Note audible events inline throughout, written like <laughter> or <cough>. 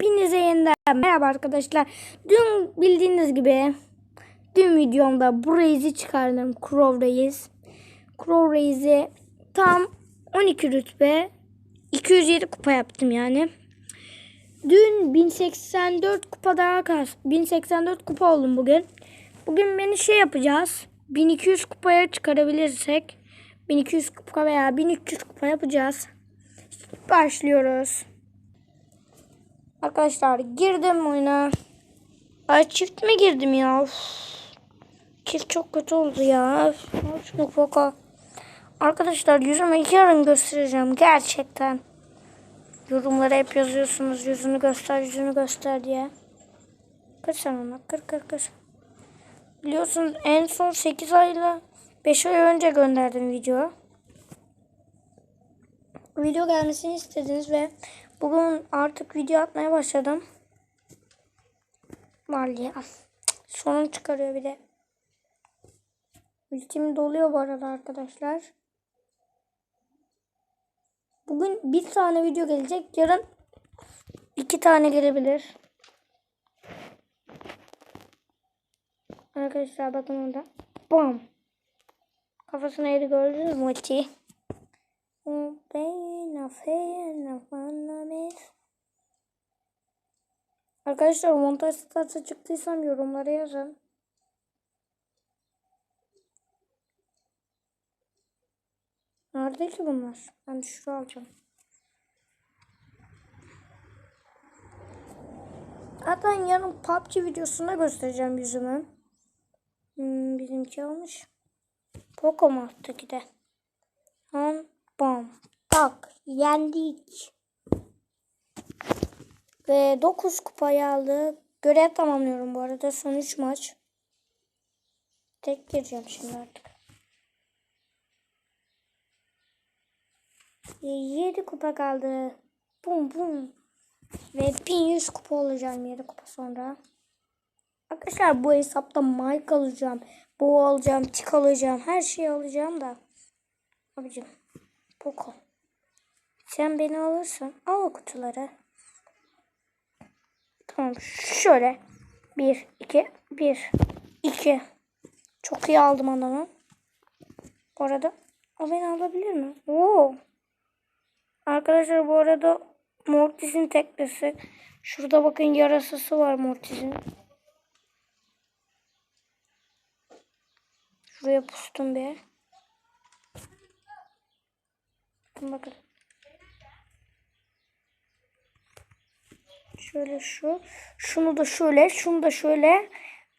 Hepinize yeniden merhaba arkadaşlar. Dün bildiğiniz gibi dün videomda bu Reis'i çıkardım. Crow Reis. Crow Reis'i tam 12 rütbe 207 kupa yaptım yani. Dün 1084 kupa daha kas. 1084 kupa oldum bugün. Bugün beni şey yapacağız. 1200 kupaya çıkarabilirsek 1200 kupa veya 1300 kupa yapacağız. Başlıyoruz. Arkadaşlar girdim oyuna. Ay çift mi girdim ya? Uf. Çift çok kötü oldu ya. Şunu foka. Arkadaşlar yüzümü yarın göstereceğim gerçekten. Yorumlara hep yazıyorsunuz yüzünü göster yüzünü göster diye. Kır sen ona kır kır kır. Biliyorsunuz en son 8 ayla 5 ay önce gönderdim video. Video gelmesini istediniz ve bugün artık video atmaya başladım. Vallahi ya. Sorun çıkarıyor bir de. Ultim doluyor bu arada arkadaşlar. Bugün bir tane video gelecek. Yarın iki tane gelebilir. Arkadaşlar bakın orada. Bam. Kafasına yeri gördünüz mü ultiyi? Arkadaşlar montaj statü çıktıysam yorumlara yazın. Nerede ki bunlar? Ben şuraya alacağım. Zaten yarın PUBG videosunda göstereceğim yüzümü. Hmm, bizimki olmuş. Poco mu alttaki de? Yendik. Ve 9 kupayı aldık. Görev tamamlıyorum bu arada. Son 3 maç. Tek gireceğim şimdi artık. 7 kupa kaldı. Bum bum. Ve 1100 kupa olacağım 7 kupa sonra. Arkadaşlar bu hesapta Mike alacağım. Bu alacağım, tik alacağım. Her şeyi alacağım da. Abicim. Poco. Sen beni alırsan al o kutuları. Tamam şöyle. Bir, iki, bir, iki. Çok iyi aldım adamı. Bu arada o beni alabilir mi? Oo. Arkadaşlar bu arada Mortis'in teknesi. Şurada bakın yarasası var Mortis'in. Şuraya pustum bir. Bakın Şöyle şu. Şunu da şöyle. Şunu da şöyle.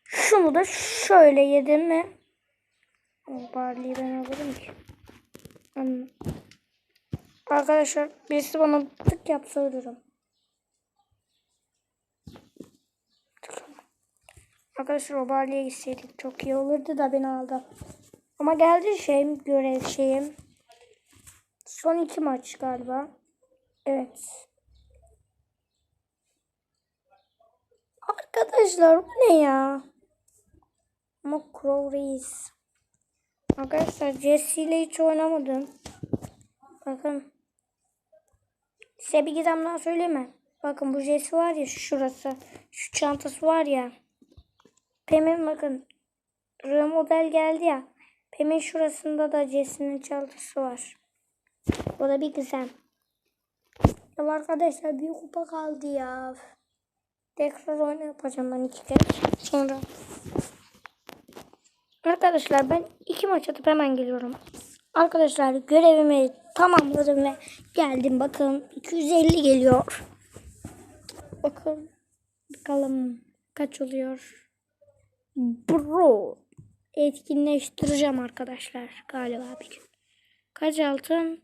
Şunu da şöyle yedim mi? O barlıyı ben alırım ki. Hmm. Arkadaşlar birisi bana tık yapsa ölürüm. Arkadaşlar o barlıya gitseydik çok iyi olurdu da beni aldı. Ama geldi şeyim görev şeyim. Son iki maç galiba. Evet. Arkadaşlar bu ne ya? Ama Reis. Arkadaşlar Jesse ile hiç oynamadım. Bakın. Size bir gizem daha söyleyeyim mi? Bakın bu Jesse var ya şurası. Şu çantası var ya. Pem'in bakın. Remodel geldi ya. Pem'in şurasında da Jesse'nin çantası var. Bu da bir gizem. Ya arkadaşlar bir kupa kaldı ya. Tekrar oyunu yapacağım ben iki kere. Sonra. Arkadaşlar ben iki maç atıp hemen geliyorum. Arkadaşlar görevimi tamamladım ve geldim. Bakın 250 geliyor. Bakın. Bakalım kaç oluyor. Bro. Etkinleştireceğim arkadaşlar. Galiba bir gün. Kaç altın?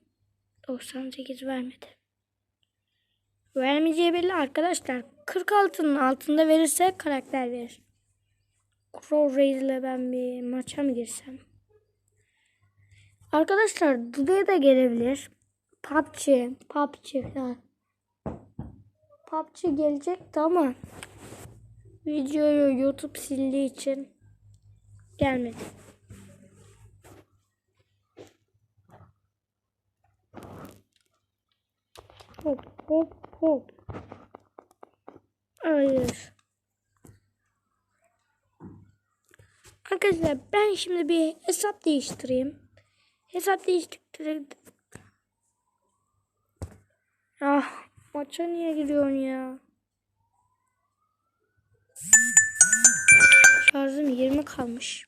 98 vermedi. Vermeyeceği belli arkadaşlar. 40 altının altında verirse karakter verir. Crow Raise ile ben bir maça mı girsem? Arkadaşlar Dubai de gelebilir. PUBG, PUBG falan. PUBG gelecekti ama videoyu YouTube sildiği için gelmedi. Hop hop hop. Hayır. Arkadaşlar ben şimdi bir hesap değiştireyim. Hesap değiştireyim. Ah maça niye giriyorsun ya? Şarjım 20 kalmış.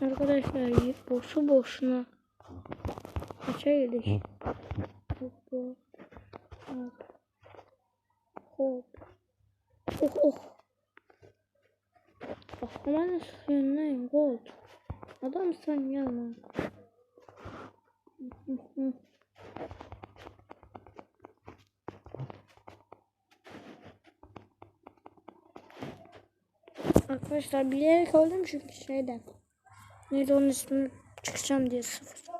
Arkadaşlar boşu boşuna girdik. Hop hop hop hop oh oh Bak aman lan gold Adam sen ya lan Hı hı. Arkadaşlar bilerek öldüm çünkü şeyden. Neydi onun ismini çıkacağım diye sıfır.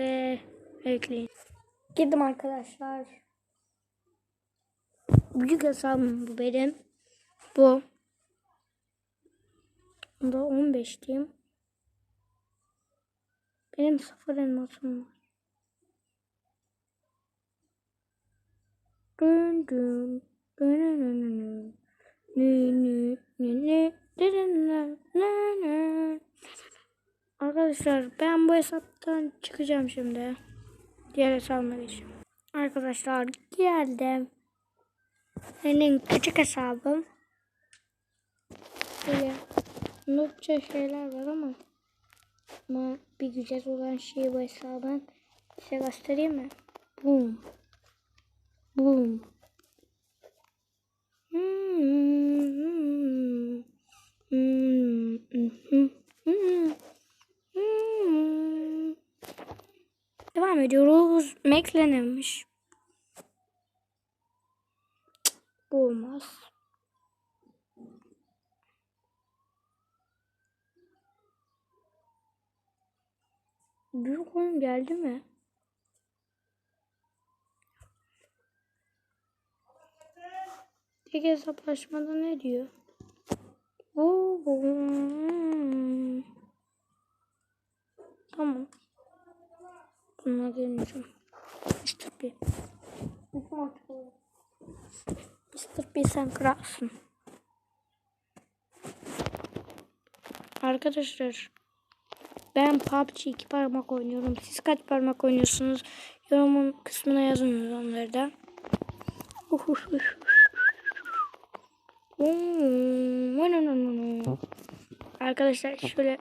Eee ekleyin. Girdim arkadaşlar. Büyük hesabım bu benim. Bu. Bunda 15 diyeyim. Benim sıfır elmasım var. Dün dün dün dün dün dün. Nü dün dün nü nü. Arkadaşlar ben bu hesaptan çıkacağım şimdi. Diğer hesabıma geçeceğim. Arkadaşlar geldim. Benim küçük hesabım. Böyle noobça şeyler var ama ama bir güzel olan şey bu hesabın. Size göstereyim mi? Boom. Boom. Hmm, hmm, hmm, hmm, Devam ediyoruz. Meklenemiş. Bu olmaz. Büyük oyun geldi mi? Tek hesaplaşmada ne diyor? Oo, hmm. Tamam. Bununla gelmeyeceğim. Mr. P. Mr. P sen kralsın. Arkadaşlar ben PUBG iki parmak oynuyorum. Siz kaç parmak oynuyorsunuz? Yorumun kısmına yazın onları da. Arkadaşlar şöyle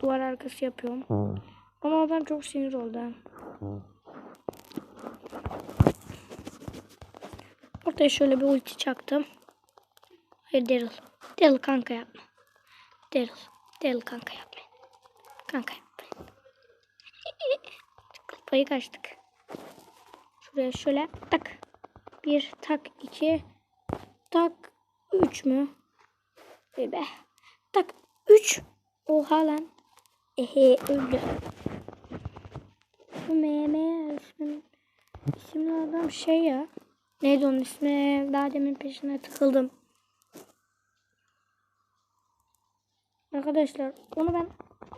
duvar arkası yapıyorum. Ama adam çok sinir oldu. Ortaya şöyle bir ulti çaktım. Hayır Daryl. Daryl kanka yapma. Daryl. Daryl kanka yapma. Kanka yapma. <laughs> Payı kaçtık. Şuraya şöyle tak. Bir tak iki. Tak üç mü? Be be. Tak üç. Oha lan. Ehe öldü. Bu meme ismin, isimli adam şey ya. Neydi onun ismi? Daha demin peşine tıkıldım. Arkadaşlar onu ben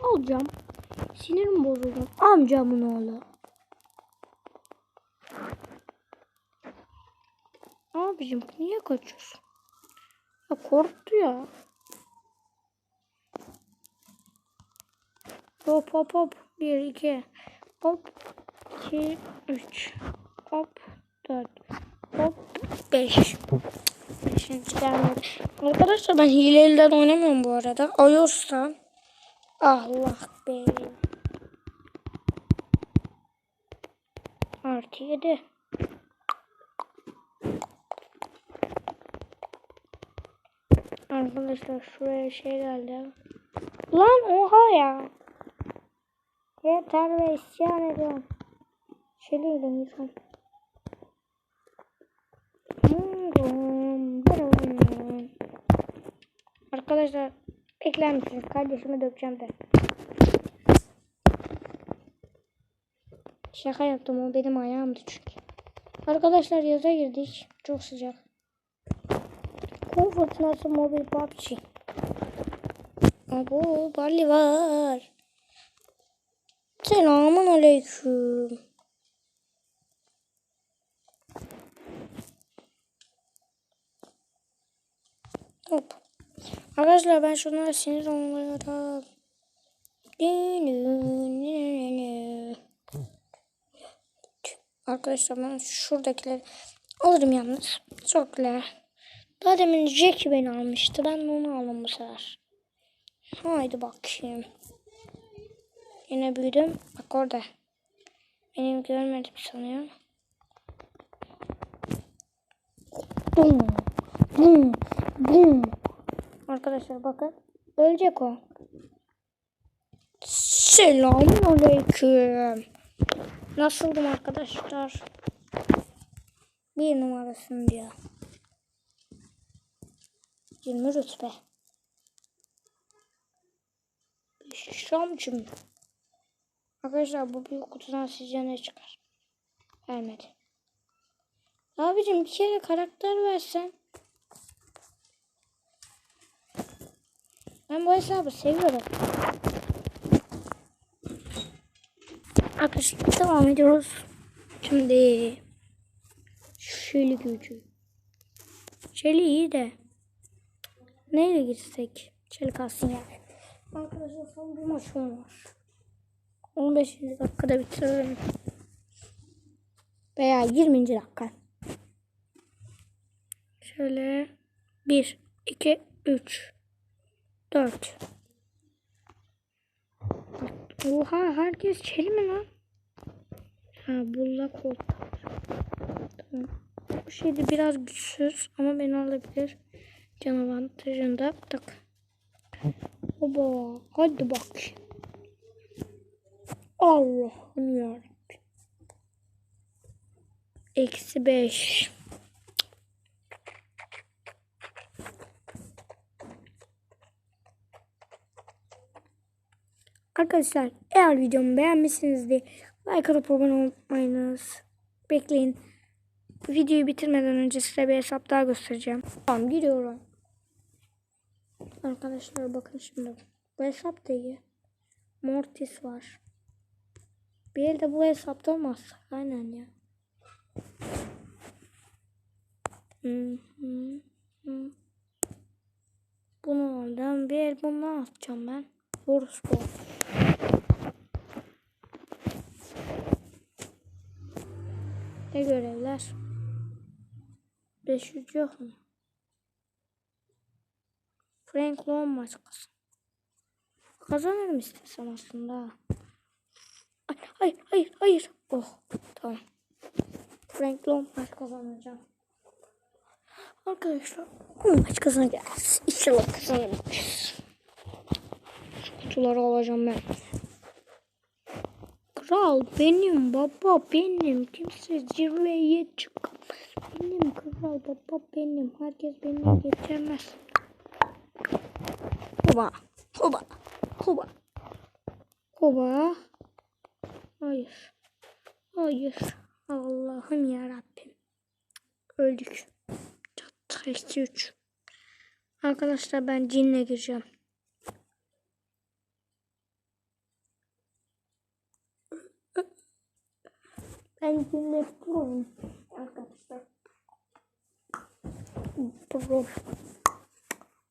alacağım. Sinirim bozuldu. Amcamın oğlu. Abicim niye kaçıyorsun? Ya korktu ya. Hop hop hop. Bir iki. Hop. iki üç. Hop. Dört. Hop. Beş. Beşinci gelmedi. Arkadaşlar ben hileliler oynamıyorum bu arada. iOS'tan. Allah be. Artı yedi. Arkadaşlar şuraya şey geldi. Lan oha ya. Yeter ve isyan ediyorum. Şöyle insan. Arkadaşlar bekler misiniz? Kardeşime dökeceğim de. Şaka yaptım o benim ayağımdı çünkü. Arkadaşlar yaza girdik. Çok sıcak. Kum fırtınası mobil PUBG. Abo Barley var. Selamun aleyküm. Hop. Arkadaşlar ben şunlara sinir oluyorum. Arkadaşlar ben şuradakileri alırım yalnız. Çok güzel. Daha demin Jack beni almıştı. Ben onu aldım bu sefer. Haydi bakayım. Yine büyüdüm. Bak orada. Benim görmedim sanıyorum. Bum. Bum. Bum. Arkadaşlar bakın. Ölecek o. Selamun aleyküm. Nasıldım arkadaşlar? Bir numarasın diyor. 20 rütbe. Şamcım. Arkadaşlar bu büyük kutudan sizce ne çıkar? Vermedi. Abicim bir kere karakter versen. Ben bu hesabı seviyorum. Arkadaşlar devam ediyoruz. Şimdi şöyle gücü. Şöyle iyi de. Neyle girsek? Şöyle kalsın yani. Arkadaşlar son bir maçım var. 15. dakikada bitiririm. Veya 20. dakika. Şöyle 1, 2, 3, 4. Oha herkes çeli mi lan? Ha bullak oldu. Tamam. Bu şey de biraz güçsüz ama beni alabilir. Can avantajında. Tak. Oba. Hadi bak. Allah'ım yarabbim. Eksi beş. Arkadaşlar eğer videomu beğenmişsinizdir like atıp abone olmayınız. Bekleyin. Videoyu bitirmeden önce size bir hesap daha göstereceğim. Tamam gidiyorum. Arkadaşlar bakın şimdi. Bu hesap da. Mortis var. Bir elde bu hesapta olmaz. Aynen ya. Hı hı hı. Bunu aldım. Bir el bundan atacağım ben. Bu. Ne görevler? 500 yok mu? Frank Loan maç kazan. Kazanırım istesem aslında. Ay, hayır, hayır, hayır. Oh, tamam. Frank maç kazanacağım. Arkadaşlar bu maç kazanacağız. İnşallah kazanırız. Kutuları alacağım ben. Kral benim baba benim. Kimse zirveye çıkamaz. Benim kral baba benim. Herkes beni geçemez. Hoba. Hoba. Hoba. Hoba. Hayır. Hayır. Allah'ım ya Rabbim. Öldük. Çatı eksi üç. Arkadaşlar ben cinle gireceğim. Ben cinle pro'yum. Arkadaşlar. Pro.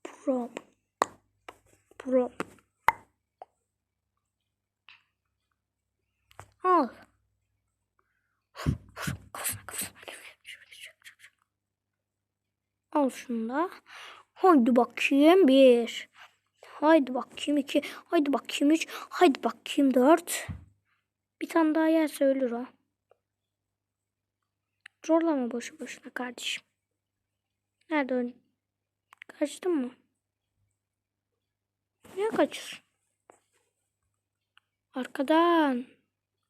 Pro. Pro. Al. Al şunu da. Haydi bakayım bir. Haydi bakayım iki. Haydi bakayım üç. Haydi bakayım dört. Bir tane daha yerse ölür o. Zorlama boşu boşuna kardeşim. Nerede öldün? Kaçtın mı? Niye kaçıyorsun? Arkadan.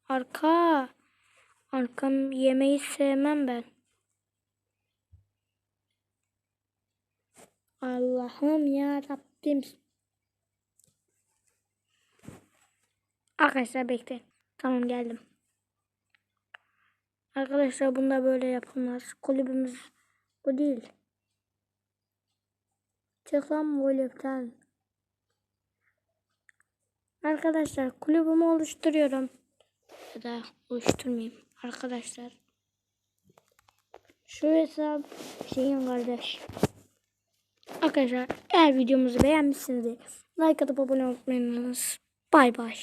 Arka. Arkam yemeği sevmem ben. Allah'ım ya Rabbim. Arkadaşlar bekleyin. Tamam geldim. Arkadaşlar bunda böyle yapılmaz. Kulübümüz bu değil. Çık lan kulüpten. Arkadaşlar kulübümü oluşturuyorum. Da oluşturmayayım. Arkadaşlar. Şu hesap şeyin kardeş. Arkadaşlar eğer videomuzu beğenmişsinizdir like atıp abone olmayı unutmayınız. Bay bay.